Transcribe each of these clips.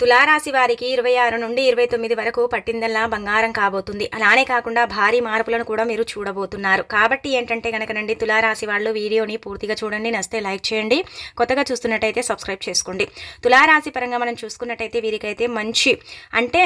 తులారాశి వారికి ఇరవై ఆరు నుండి ఇరవై తొమ్మిది వరకు పట్టిందల్లా బంగారం కాబోతుంది. అలానే కాకుండా భారీ మార్పులను కూడా మీరు చూడబోతున్నారు. కాబట్టి ఏంటంటే కనుకనండి తులారాశి వాళ్ళు వీడియోని పూర్తిగా చూడండి నస్తే లైక్ చేయండి కొత్తగా చూస్తున్నట్టయితే సబ్స్క్రైబ్ చేసుకోండి. తులారాశి పరంగా మనం చూసుకున్నట్టయితే వీరికైతే మంచి అంటే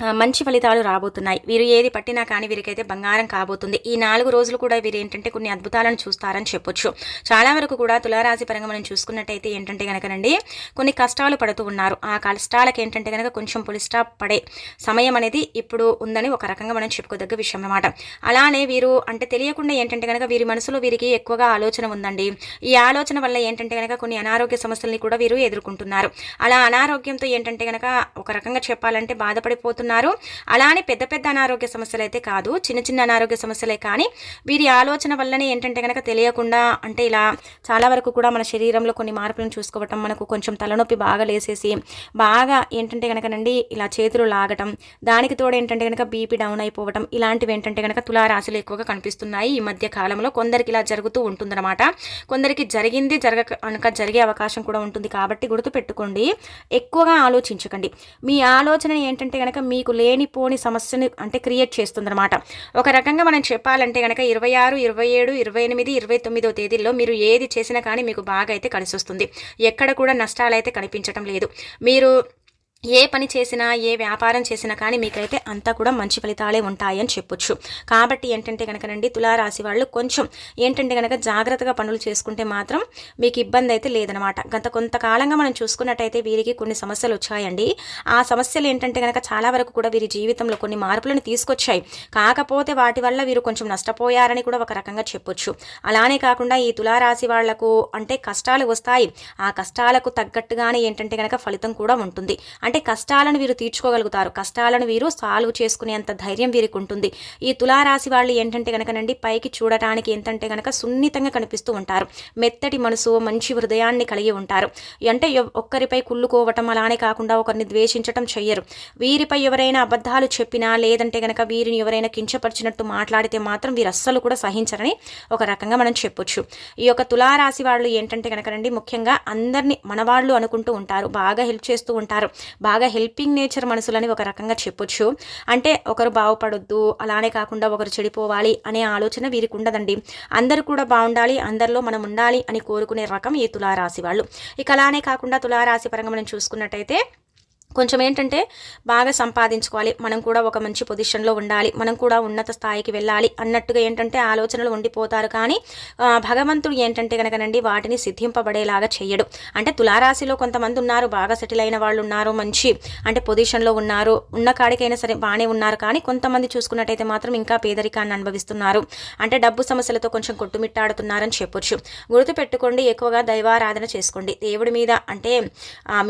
మంచి ఫలితాలు రాబోతున్నాయి. వీరు ఏది పట్టినా కానీ వీరికైతే బంగారం కాబోతుంది. ఈ నాలుగు రోజులు కూడా వీరు ఏంటంటే కొన్ని అద్భుతాలను చూస్తారని చెప్పొచ్చు. చాలా వరకు కూడా తులారాశి పరంగా మనం చూసుకున్నట్టయితే ఏంటంటే కనుకనండి కొన్ని కష్టాలు పడుతూ ఉన్నారు. ఆ కష్టాలకు ఏంటంటే కనుక కొంచెం పులిస్టా పడే సమయం అనేది ఇప్పుడు ఉందని ఒక రకంగా మనం చెప్పుకోదగ్గ విషయం అనమాట అలానే వీరు అంటే తెలియకుండా ఏంటంటే కనుక వీరి మనసులో వీరికి ఎక్కువగా ఆలోచన ఉందండి. ఈ ఆలోచన వల్ల ఏంటంటే కనుక కొన్ని అనారోగ్య సమస్యల్ని కూడా వీరు ఎదుర్కొంటున్నారు. అలా అనారోగ్యంతో ఏంటంటే కనుక ఒక రకంగా చెప్పాలంటే బాధపడిపోతున్నారు చెప్తున్నారు అలానే పెద్ద పెద్ద అనారోగ్య సమస్యలు అయితే కాదు చిన్న చిన్న అనారోగ్య సమస్యలే కానీ వీరి ఆలోచన వల్లనే ఏంటంటే కనుక తెలియకుండా అంటే ఇలా చాలా వరకు కూడా మన శరీరంలో కొన్ని మార్పులను చూసుకోవటం మనకు కొంచెం తలనొప్పి బాగా లేసేసి బాగా ఏంటంటే కనుకనండి ఇలా చేతులు లాగటం దానికి తోడు ఏంటంటే కనుక బీపీ డౌన్ అయిపోవటం ఇలాంటివి ఏంటంటే కనుక తులారాశులు ఎక్కువగా కనిపిస్తున్నాయి. ఈ మధ్య కాలంలో కొందరికి ఇలా జరుగుతూ ఉంటుందన్నమాట. కొందరికి జరిగింది జరగ కనుక జరిగే అవకాశం కూడా ఉంటుంది కాబట్టి గుర్తుపెట్టుకోండి. ఎక్కువగా ఆలోచించకండి. మీ ఆలోచన ఏంటంటే కనుక మీ మీకు లేనిపోని సమస్యని అంటే క్రియేట్ చేస్తుందన్నమాట. ఒక రకంగా మనం చెప్పాలంటే కనుక ఇరవై ఆరు ఇరవై ఏడు ఇరవై ఎనిమిది ఇరవై తొమ్మిదో తేదీల్లో మీరు ఏది చేసినా కానీ మీకు బాగా అయితే కలిసి వస్తుంది ఎక్కడ కూడా నష్టాలు అయితే కనిపించడం లేదు. మీరు ఏ పని చేసినా ఏ వ్యాపారం చేసినా కానీ మీకైతే అంతా కూడా మంచి ఫలితాలే ఉంటాయని చెప్పొచ్చు. కాబట్టి ఏంటంటే కనుకనండి తులారాశి వాళ్ళు కొంచెం ఏంటంటే కనుక జాగ్రత్తగా పనులు చేసుకుంటే మాత్రం మీకు ఇబ్బంది అయితే లేదనమాట. గత కొంతకాలంగా మనం చూసుకున్నట్టయితే వీరికి కొన్ని సమస్యలు వచ్చాయండి. ఆ సమస్యలు ఏంటంటే కనుక చాలా వరకు కూడా వీరి జీవితంలో కొన్ని మార్పులను తీసుకొచ్చాయి. కాకపోతే వాటి వల్ల వీరు కొంచెం నష్టపోయారని కూడా ఒక రకంగా చెప్పొచ్చు. అలానే కాకుండా ఈ తులారాశి వాళ్ళకు అంటే కష్టాలు వస్తాయి. ఆ కష్టాలకు తగ్గట్టుగానే ఏంటంటే కనుక ఫలితం కూడా ఉంటుంది. అంటే కష్టాలను వీరు తీర్చుకోగలుగుతారు. కష్టాలను వీరు సాల్వ్ చేసుకునేంత ధైర్యం వీరికి ఉంటుంది ఈ తులారాశి వాళ్ళు ఏంటంటే కనుకనండి పైకి చూడటానికి ఏంటంటే కనుక సున్నితంగా కనిపిస్తూ ఉంటారు. మెత్తటి మనసు మంచి హృదయాన్ని కలిగి ఉంటారు. అంటే ఒక్కరిపై కుళ్ళుకోవటం అలానే కాకుండా ఒకరిని ద్వేషించటం చెయ్యరు. వీరిపై ఎవరైనా అబద్ధాలు చెప్పినా లేదంటే కనుక వీరిని ఎవరైనా కించపరిచినట్టు మాట్లాడితే మాత్రం వీరు అస్సలు కూడా సహించరని ఒక రకంగా మనం చెప్పొచ్చు. ఈ యొక్క తులారాశి వాళ్ళు ఏంటంటే కనుకనండి ముఖ్యంగా అందరినీ మనవాళ్ళు అనుకుంటూ ఉంటారు. బాగా హెల్ప్ చేస్తూ ఉంటారు. బాగా హెల్పింగ్ నేచర్ మనసులని ఒక రకంగా చెప్పొచ్చు. అంటే ఒకరు బాగుపడొద్దు అలానే కాకుండా ఒకరు చెడిపోవాలి అనే ఆలోచన వీరికి ఉండదండి అందరూ కూడా బాగుండాలి అందరిలో మనం ఉండాలి అని కోరుకునే రకం ఈ తులారాశి వాళ్ళు. ఇక అలానే కాకుండా తులారాశి పరంగా మనం చూసుకున్నట్టయితే కొంచెం ఏంటంటే బాగా సంపాదించుకోవాలి. మనం కూడా ఒక మంచి పొజిషన్లో ఉండాలి. మనం కూడా ఉన్నత స్థాయికి వెళ్ళాలి అన్నట్టుగా ఏంటంటే ఆలోచనలు ఉండిపోతారు. కానీ భగవంతుడు ఏంటంటే కనుకనండి వాటిని సిద్ధింపబడేలాగా చేయడు అంటే తులారాశిలో కొంతమంది ఉన్నారు బాగా సెటిల్ అయిన వాళ్ళు ఉన్నారు మంచి అంటే పొజిషన్లో ఉన్నారు ఉన్న కాడికైనా సరే బాగానే ఉన్నారు. కానీ కొంతమంది చూసుకున్నట్టయితే మాత్రం ఇంకా పేదరికాన్ని అనుభవిస్తున్నారు. అంటే డబ్బు సమస్యలతో కొంచెం కొట్టుమిట్టాడుతున్నారని చెప్పొచ్చు. గుర్తుపెట్టుకోండి ఎక్కువగా దైవారాధన చేసుకోండి. దేవుడి మీద అంటే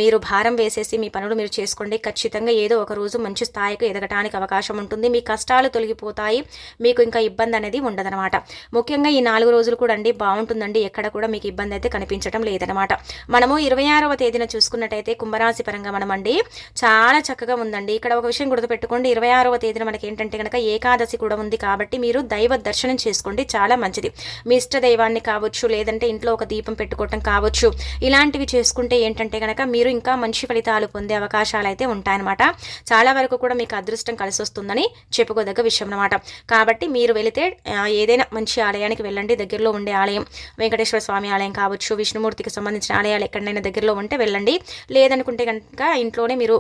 మీరు భారం వేసేసి మీ పనులు మీరు చేసుకోండి. ఖచ్చితంగా ఏదో ఒక రోజు మంచి స్థాయికి ఎదగటానికి అవకాశం ఉంటుంది. మీ కష్టాలు తొలగిపోతాయి. మీకు ఇంకా ఇబ్బంది అనేది ఉండదనమాట ముఖ్యంగా ఈ నాలుగు రోజులు కూడా అండి బాగుంటుందండి. ఎక్కడ కూడా మీకు ఇబ్బంది అయితే కనిపించడం లేదనమాట మనము ఇరవై ఆరవ తేదీన చూసుకున్నట్టయితే కుంభరాశి పరంగా మనం అండి చాలా చక్కగా ఉందండి. ఇక్కడ ఒక విషయం గుర్తుపెట్టుకోండి. ఇరవై ఆరవ తేదీన మనకి ఏంటంటే కనుక ఏకాదశి కూడా ఉంది కాబట్టి మీరు దైవ దర్శనం చేసుకోండి. చాలా మంచిది. మీ ఇష్ట దైవాన్ని కావచ్చు లేదంటే ఇంట్లో ఒక దీపం పెట్టుకోవటం కావచ్చు ఇలాంటివి చేసుకుంటే ఏంటంటే కనుక మీరు ఇంకా మంచి ఫలితాలు పొందే అవకాశం అవకాశాలు అయితే ఉంటాయన్నమాట. చాలా వరకు కూడా మీకు అదృష్టం కలిసి వస్తుందని చెప్పుకోదగ్గ విషయం అనమాట కాబట్టి మీరు వెళితే ఏదైనా మంచి ఆలయానికి వెళ్ళండి. దగ్గరలో ఉండే ఆలయం వెంకటేశ్వర స్వామి ఆలయం కావచ్చు విష్ణుమూర్తికి సంబంధించిన ఆలయాలు ఎక్కడైనా దగ్గరలో ఉంటే వెళ్ళండి. లేదనుకుంటే కనుక ఇంట్లోనే మీరు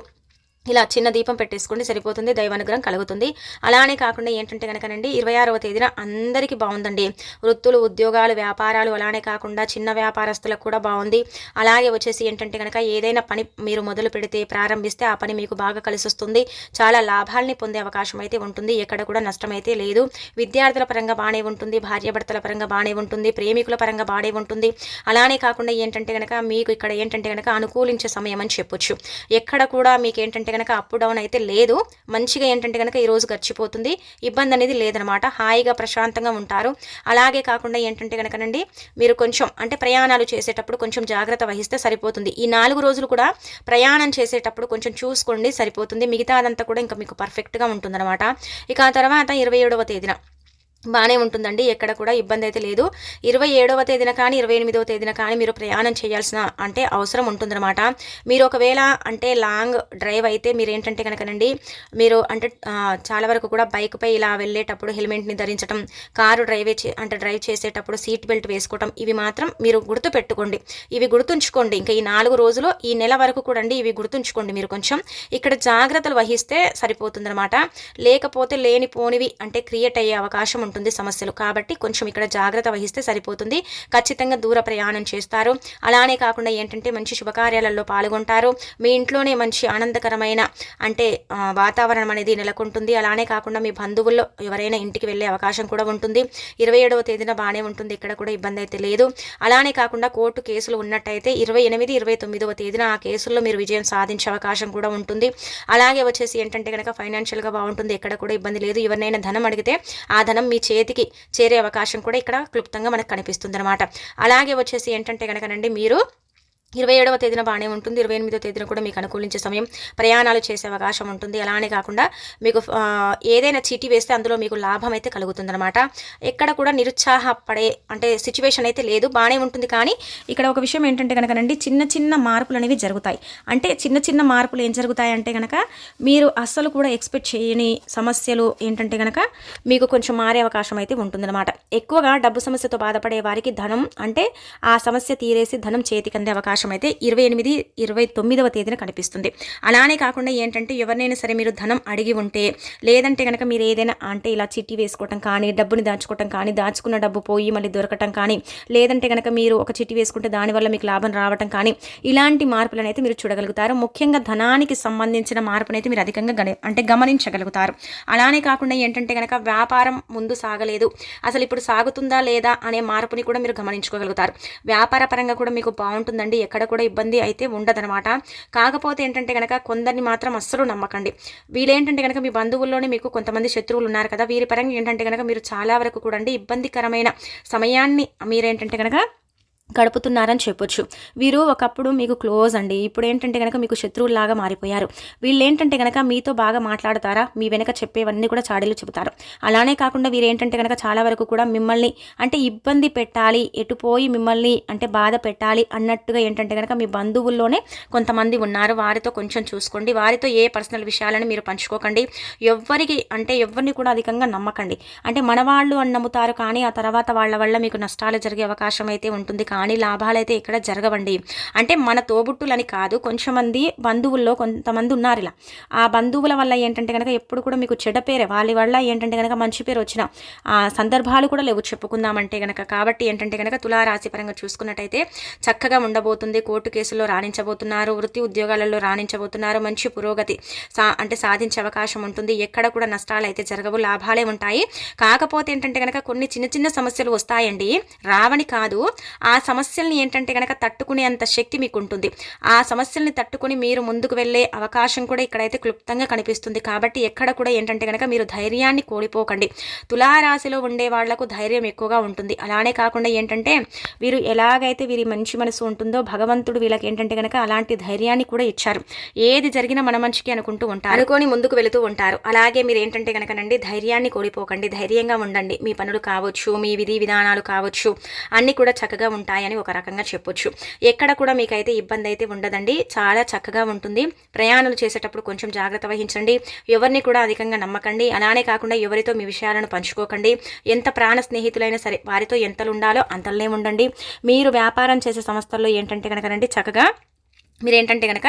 ఇలా చిన్న దీపం పెట్టేసుకోండి సరిపోతుంది దైవానుగ్రహం కలుగుతుంది. అలానే కాకుండా ఏంటంటే కనుకనండి ఇరవై ఆరవ తేదీన అందరికీ బాగుందండి. వృత్తులు ఉద్యోగాలు వ్యాపారాలు అలానే కాకుండా చిన్న వ్యాపారస్తులకు కూడా బాగుంది. అలాగే వచ్చేసి ఏంటంటే కనుక ఏదైనా పని మీరు మొదలు పెడితే ప్రారంభిస్తే ఆ పని మీకు బాగా కలిసి వస్తుంది చాలా లాభాల్ని పొందే అవకాశం అయితే ఉంటుంది. ఎక్కడ కూడా నష్టమైతే లేదు. విద్యార్థుల పరంగా బాగానే ఉంటుంది భార్యాభర్తల పరంగా బాగానే ఉంటుంది ప్రేమికుల పరంగా బాగానే ఉంటుంది. అలానే కాకుండా ఏంటంటే కనుక మీకు ఇక్కడ ఏంటంటే కనుక అనుకూలించే సమయం అని చెప్పొచ్చు. ఎక్కడ కూడా మీకు ఏంటంటే కనుక అప్ డౌన్ అయితే లేదు. మంచిగా ఏంటంటే కనుక ఈరోజు గడిచిపోతుంది. ఇబ్బంది అనేది లేదనమాట. హాయిగా ప్రశాంతంగా ఉంటారు. అలాగే కాకుండా ఏంటంటే కనుకనండి మీరు కొంచెం అంటే ప్రయాణాలు చేసేటప్పుడు కొంచెం జాగ్రత్త వహిస్తే సరిపోతుంది. ఈ నాలుగు రోజులు కూడా ప్రయాణం చేసేటప్పుడు కొంచెం చూసుకోండి సరిపోతుంది. మిగతా అదంతా కూడా ఇంకా మీకు పర్ఫెక్ట్గా ఉంటుందన్నమాట ఇక ఆ తర్వాత ఇరవై ఏడవ తేదీన బాగానే ఉంటుందండి. ఎక్కడ కూడా ఇబ్బంది అయితే లేదు. ఇరవై ఏడవ తేదీన కానీ ఇరవై ఎనిమిదవ తేదీన కానీ మీరు ప్రయాణం చేయాల్సిన అంటే అవసరం ఉంటుందన్నమాట. మీరు ఒకవేళ అంటే లాంగ్ డ్రైవ్ అయితే మీరు ఏంటంటే కనుకనండి మీరు అంటే చాలా వరకు కూడా బైక్పై ఇలా వెళ్ళేటప్పుడు హెల్మెట్ని ధరించడం కారు డ్రైవ్ అంటే డ్రైవ్ చేసేటప్పుడు సీట్ బెల్ట్ వేసుకోవటం ఇవి మాత్రం మీరు గుర్తు పెట్టుకోండి ఇవి గుర్తుంచుకోండి. ఇంకా ఈ నాలుగు రోజులు ఈ నెల వరకు కూడా అండి ఇవి గుర్తుంచుకోండి మీరు కొంచెం. ఇక్కడ జాగ్రత్తలు వహిస్తే సరిపోతుందన్నమాట. లేకపోతే లేనిపోనివి అంటే క్రియేట్ అయ్యే అవకాశం ఉంటుంది. ఉంటుంది సమస్యలు. కాబట్టి కొంచెం ఇక్కడ జాగ్రత్త వహిస్తే సరిపోతుంది. ఖచ్చితంగా దూర ప్రయాణం చేస్తారు. అలానే కాకుండా ఏంటంటే మంచి శుభకార్యాలలో పాల్గొంటారు. మీ ఇంట్లోనే మంచి ఆనందకరమైన అంటే వాతావరణం అనేది నెలకొంటుంది. అలానే కాకుండా మీ బంధువుల్లో ఎవరైనా ఇంటికి వెళ్ళే అవకాశం కూడా ఉంటుంది. ఇరవై ఏడవ తేదీన బాగానే ఉంటుంది. ఇక్కడ కూడా ఇబ్బంది అయితే లేదు. అలానే కాకుండా కోర్టు కేసులు ఉన్నట్టయితే ఇరవై ఎనిమిది ఇరవై తొమ్మిదవ తేదీన ఆ కేసుల్లో మీరు విజయం సాధించే అవకాశం కూడా ఉంటుంది. అలాగే వచ్చేసి ఏంటంటే కనుక ఫైనాన్షియల్గా బాగుంటుంది. ఎక్కడ కూడా ఇబ్బంది లేదు. ఎవరినైనా ధనం అడిగితే ఆ ధనం మీ చేతికి చేరే అవకాశం కూడా ఇక్కడ క్లుప్తంగా మనకు కనిపిస్తుంది అనమాట అలాగే వచ్చేసి ఏంటంటే కనుకనండి మీరు ఇరవై ఏడవ తేదీన బాగానే ఉంటుంది. ఇరవై ఎనిమిదో తేదీన కూడా మీకు అనుకూలించే సమయం ప్రయాణాలు చేసే అవకాశం ఉంటుంది. అలానే కాకుండా మీకు ఏదైనా చీటీ వేస్తే అందులో మీకు లాభం అయితే కలుగుతుందనమాట ఎక్కడ కూడా నిరుత్సాహపడే అంటే సిచ్యువేషన్ అయితే లేదు. బాగానే ఉంటుంది. కానీ ఇక్కడ ఒక విషయం ఏంటంటే కనుకనండి చిన్న చిన్న మార్పులు అనేవి జరుగుతాయి. అంటే చిన్న చిన్న మార్పులు ఏం జరుగుతాయి అంటే కనుక మీరు అస్సలు కూడా ఎక్స్పెక్ట్ చేయని సమస్యలు ఏంటంటే కనుక మీకు కొంచెం మారే అవకాశం అయితే ఉంటుందన్నమాట. ఎక్కువగా డబ్బు సమస్యతో బాధపడే వారికి ధనం అంటే ఆ సమస్య తీరేసి ధనం చేతికందే అవకాశం అవకాశం అయితే ఇరవై ఎనిమిది ఇరవై తొమ్మిదవ తేదీన కనిపిస్తుంది. అలానే కాకుండా ఏంటంటే ఎవరినైనా సరే మీరు ధనం అడిగి ఉంటే లేదంటే కనుక మీరు ఏదైనా అంటే ఇలా చిట్టి వేసుకోవటం కానీ డబ్బుని దాచుకోవటం కానీ దాచుకున్న డబ్బు పోయి మళ్ళీ దొరకటం కానీ లేదంటే కనుక మీరు ఒక చిట్టి వేసుకుంటే దానివల్ల మీకు లాభం రావటం కానీ ఇలాంటి మార్పులను అయితే మీరు చూడగలుగుతారు. ముఖ్యంగా ధనానికి సంబంధించిన మార్పునైతే మీరు అధికంగా అంటే గమనించగలుగుతారు. అలానే కాకుండా ఏంటంటే కనుక వ్యాపారం ముందు సాగలేదు. అసలు ఇప్పుడు సాగుతుందా లేదా అనే మార్పుని కూడా మీరు గమనించుకోగలుగుతారు. వ్యాపార పరంగా కూడా మీకు బాగుంటుందండి. ఎక్కడ కూడా ఇబ్బంది అయితే ఉండదనమాట కాకపోతే ఏంటంటే కనుక కొందరిని మాత్రం అస్సలు నమ్మకండి. వీళ్ళేంటంటే కనుక మీ బంధువుల్లోనే మీకు కొంతమంది శత్రువులు ఉన్నారు కదా వీరి పరంగా ఏంటంటే కనుక మీరు చాలా వరకు కూడా ఇబ్బందికరమైన సమయాన్ని మీరేంటంటే కనుక గడుపుతున్నారని చెప్పొచ్చు. వీరు ఒకప్పుడు మీకు క్లోజ్ అండి. ఇప్పుడు ఏంటంటే కనుక మీకు శత్రువులాగా మారిపోయారు. వీళ్ళు ఏంటంటే కనుక మీతో బాగా మాట్లాడతారా? మీ వెనక చెప్పేవన్నీ కూడా చాడీలు చెబుతారు. అలానే కాకుండా వీరు ఏంటంటే కనుక చాలా వరకు కూడా మిమ్మల్ని అంటే ఇబ్బంది పెట్టాలి ఎటుపోయి మిమ్మల్ని అంటే బాధ పెట్టాలి అన్నట్టుగా ఏంటంటే కనుక మీ బంధువుల్లోనే కొంతమంది ఉన్నారు. వారితో కొంచెం చూసుకోండి. వారితో ఏ పర్సనల్ విషయాలను మీరు పంచుకోకండి. ఎవ్వరికి అంటే ఎవరిని కూడా అధికంగా నమ్మకండి. అంటే మనవాళ్ళు అని నమ్ముతారు కానీ ఆ తర్వాత వాళ్ళ వల్ల మీకు నష్టాలు జరిగే అవకాశం అయితే ఉంటుంది. కానీ లాభాలు అయితే ఇక్కడ జరగవండి. అంటే మన తోబుట్టులని కాదు కొంచెం మంది బంధువుల్లో కొంతమంది ఉన్నారు ఇలా. ఆ బంధువుల వల్ల ఏంటంటే కనుక ఎప్పుడు కూడా మీకు చెడ్డ పేరే వాళ్ళ వల్ల ఏంటంటే కనుక మంచి పేరు వచ్చిన ఆ సందర్భాలు కూడా లేవు చెప్పుకుందామంటే కనుక కాబట్టి ఏంటంటే కనుక తులారాశి పరంగా చూసుకున్నట్టయితే చక్కగా ఉండబోతుంది. కోర్టు కేసుల్లో రాణించబోతున్నారు వృత్తి ఉద్యోగాలలో రాణించబోతున్నారు. మంచి పురోగతి సా అంటే సాధించే అవకాశం ఉంటుంది. ఎక్కడ కూడా నష్టాలు అయితే జరగవు లాభాలే ఉంటాయి. కాకపోతే ఏంటంటే కనుక కొన్ని చిన్న చిన్న సమస్యలు వస్తాయండి. రావని కాదు ఆ సమస్యల్ని ఏంటంటే కనుక తట్టుకునే అంత శక్తి మీకు ఉంటుంది ఆ సమస్యల్ని తట్టుకుని మీరు ముందుకు వెళ్ళే అవకాశం కూడా ఇక్కడైతే క్లుప్తంగా కనిపిస్తుంది. కాబట్టి ఎక్కడ కూడా ఏంటంటే కనుక మీరు ధైర్యాన్ని కోల్పోకండి. తులారాశిలో ఉండే వాళ్ళకు ధైర్యం ఎక్కువగా ఉంటుంది. అలానే కాకుండా ఏంటంటే వీరు ఎలాగైతే వీరి మంచి మనసు ఉంటుందో భగవంతుడు వీళ్ళకి ఏంటంటే కనుక అలాంటి ధైర్యాన్ని కూడా ఇచ్చారు. ఏది జరిగినా మన మంచికి అనుకుంటూ ఉంటారు. అనుకొని ముందుకు వెళుతూ ఉంటారు. అలాగే మీరు ఏంటంటే కనుకనండి ధైర్యాన్ని కోల్పోకండి. ధైర్యంగా ఉండండి. మీ పనులు కావచ్చు మీ విధి విధానాలు కావచ్చు అన్నీ కూడా చక్కగా ఉంటాయి. ఉంటాయని ఒక రకంగా చెప్పొచ్చు. ఎక్కడ కూడా మీకైతే ఇబ్బంది అయితే ఉండదండి. చాలా చక్కగా ఉంటుంది. ప్రయాణాలు చేసేటప్పుడు కొంచెం జాగ్రత్త వహించండి. ఎవరిని కూడా అధికంగా నమ్మకండి. అలానే కాకుండా ఎవరితో మీ విషయాలను పంచుకోకండి. ఎంత ప్రాణ స్నేహితులైనా సరే వారితో ఎంతలు ఉండాలో అంతలనే ఉండండి. మీరు వ్యాపారం చేసే సంస్థల్లో ఏంటంటే కనుక చక్కగా మీరు ఏంటంటే కనుక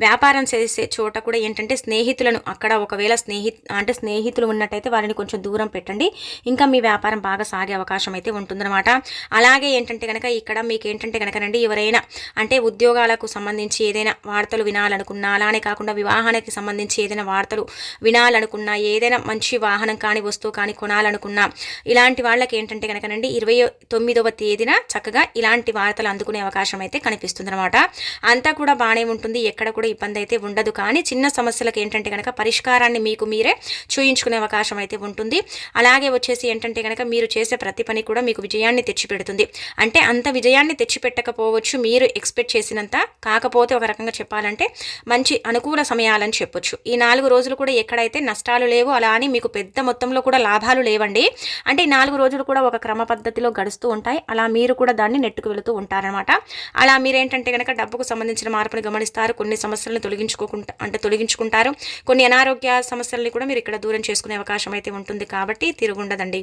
వ్యాపారం చేసే చోట కూడా ఏంటంటే స్నేహితులను అక్కడ ఒకవేళ స్నేహి అంటే స్నేహితులు ఉన్నట్టయితే వారిని కొంచెం దూరం పెట్టండి. ఇంకా మీ వ్యాపారం బాగా సాగే అవకాశం అయితే ఉంటుందన్నమాట. అలాగే ఏంటంటే కనుక ఇక్కడ మీకు ఏంటంటే కనుకనండి ఎవరైనా అంటే ఉద్యోగాలకు సంబంధించి ఏదైనా వార్తలు వినాలనుకున్నా అలానే కాకుండా వివాహానికి సంబంధించి ఏదైనా వార్తలు వినాలనుకున్నా ఏదైనా మంచి వాహనం కానీ వస్తువు కానీ కొనాలనుకున్నా ఇలాంటి వాళ్ళకి ఏంటంటే కనుకనండి ఇరవై తొమ్మిదవ తేదీన చక్కగా ఇలాంటి వార్తలు అందుకునే అవకాశం అయితే కనిపిస్తుంది అంతా కూడా కూడా బాగానే ఉంటుంది. ఎక్కడ కూడా ఇబ్బంది అయితే ఉండదు. కానీ చిన్న సమస్యలకు ఏంటంటే కనుక పరిష్కారాన్ని మీకు మీరే చూయించుకునే అవకాశం అయితే ఉంటుంది. అలాగే వచ్చేసి ఏంటంటే కనుక మీరు చేసే ప్రతి పని కూడా మీకు విజయాన్ని తెచ్చిపెడుతుంది. అంటే అంత విజయాన్ని తెచ్చిపెట్టకపోవచ్చు. మీరు ఎక్స్పెక్ట్ చేసినంత కాకపోతే ఒక రకంగా చెప్పాలంటే మంచి అనుకూల సమయాలని చెప్పొచ్చు. ఈ నాలుగు రోజులు కూడా ఎక్కడైతే నష్టాలు లేవు అలా అని మీకు పెద్ద మొత్తంలో కూడా లాభాలు లేవండి. అంటే ఈ నాలుగు రోజులు కూడా ఒక క్రమ పద్ధతిలో గడుస్తూ ఉంటాయి. అలా మీరు కూడా దాన్ని నెట్టుకు వెళుతూ ఉంటారనమాట అలా మీరేంటంటే కనుక డబ్బుకు సంబంధించిన మార్పును గమనిస్తారు. కొన్ని సమస్యలను తొలగించుకోకుండా అంటే తొలగించుకుంటారు. కొన్ని అనారోగ్య సమస్యల్ని కూడా మీరు ఇక్కడ దూరం చేసుకునే అవకాశం అయితే ఉంటుంది కాబట్టి తిరుగుండదండి.